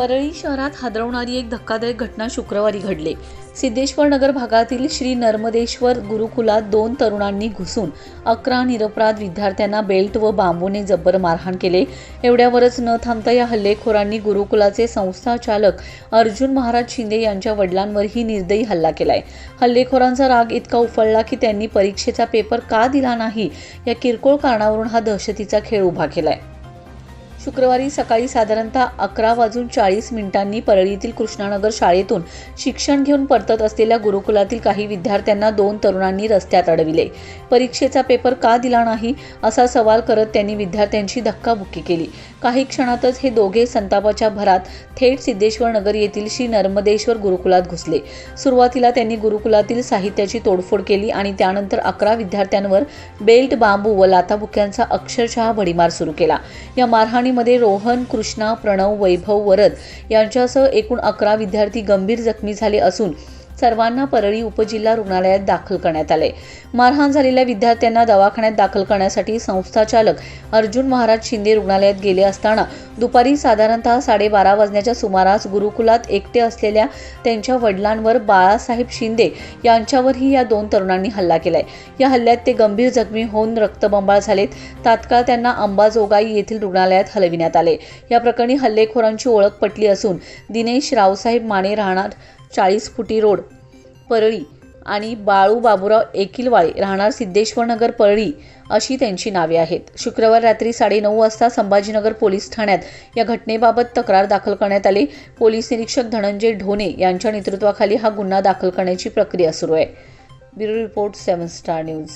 परळी शहरात हादरवणारी एक धक्कादायक घटना शुक्रवारी घडली. सिद्धेश्वर नगर भागातील श्री नर्मदेश्वर गुरुकुलात दोन तरुणांनी घुसून अकरा निरपराध विद्यार्थ्यांना बेल्ट व बांबूने जब्बर मारहाण केले. एवढ्यावरच न थांबता या हल्लेखोरांनी गुरुकुलाचे संस्थाचालक अर्जुन महाराज शिंदे यांच्या वडिलांवरही निर्दयी हल्ला केलाय. हल्लेखोरांचा राग इतका उफळला की त्यांनी परीक्षेचा पेपर का दिला नाही या किरकोळ कारणावरून हा दहशतीचा खेळ उभा केलाय. शुक्रवारी सकाळी साधारणतः अकरा वाजून चाळीस मिनिटांनी परळीतील कृष्णानगर शाळेतून शिक्षण घेऊन परतत असलेल्या गुरुकुलातील काही विद्यार्थ्यांना दोन तरुणांनी रस्त्यात अडविले. परीक्षेचा पेपर का दिला नाही असा सवाल करत त्यांनी विद्यार्थ्यांची धक्काबुक्की केली. काही क्षणातच हे दोघे संतापाच्या भरात थेट सिद्धेश्वर नगर येथील श्री नर्मदेश्वर गुरुकुलात घुसले. सुरुवातीला त्यांनी गुरुकुलातील साहित्याची तोडफोड केली आणि त्यानंतर अकरा विद्यार्थ्यांवर बेल्ट बांबू व लाथाबुक्यांचा अक्षरशः भडीमार सुरू केला. या मारहाणी मारहाणीमध्ये रोहन कृष्णा प्रणव वैभव वरद यांच्यासह एकूण अकरा विद्यार्थी गंभीर जखमी झाले असून सर्वांना परळी उपजिल्हा रुग्णालयात दाखल करण्यात आले. मारहाण झालेल्या विद्यार्थ्यांना दवाखान्यात दाखल करण्यासाठी संस्थाचालक अर्जुन महाराज शिंदे रुग्णालयात गेले असताना दुपारी साधारणतः साडेबारा वाजण्याच्या सुमारास गुरुकुलात एकटे असलेल्या त्यांच्या वडिलांवर बाळासाहेब शिंदे यांच्यावरही या दोन तरुणांनी हल्ला केलाय. या हल्ल्यात ते गंभीर जखमी होऊन रक्तबंबाळ झालेत. तात्काळ त्यांना अंबाजोगाई येथील रुग्णालयात हलविण्यात आले. या प्रकरणी हल्लेखोरांची ओळख पटली असून दिनेश रावसाहेब माने राहणार चाळीस फुटी रोड परळी आणि बाळू बाबूराव एकिलवाळे राहणार सिद्धेश्वरनगर परळी अशी त्यांची नावे आहेत. शुक्रवार रात्री साडेनऊ वाजता संभाजीनगर पोलीस ठाण्यात या घटनेबाबत तक्रार दाखल करण्यात आली. पोलीस निरीक्षक धनंजय ढोणे यांच्या नेतृत्वाखाली हा गुन्हा दाखल करण्याची प्रक्रिया सुरू आहे. Bureau report Seven Star News.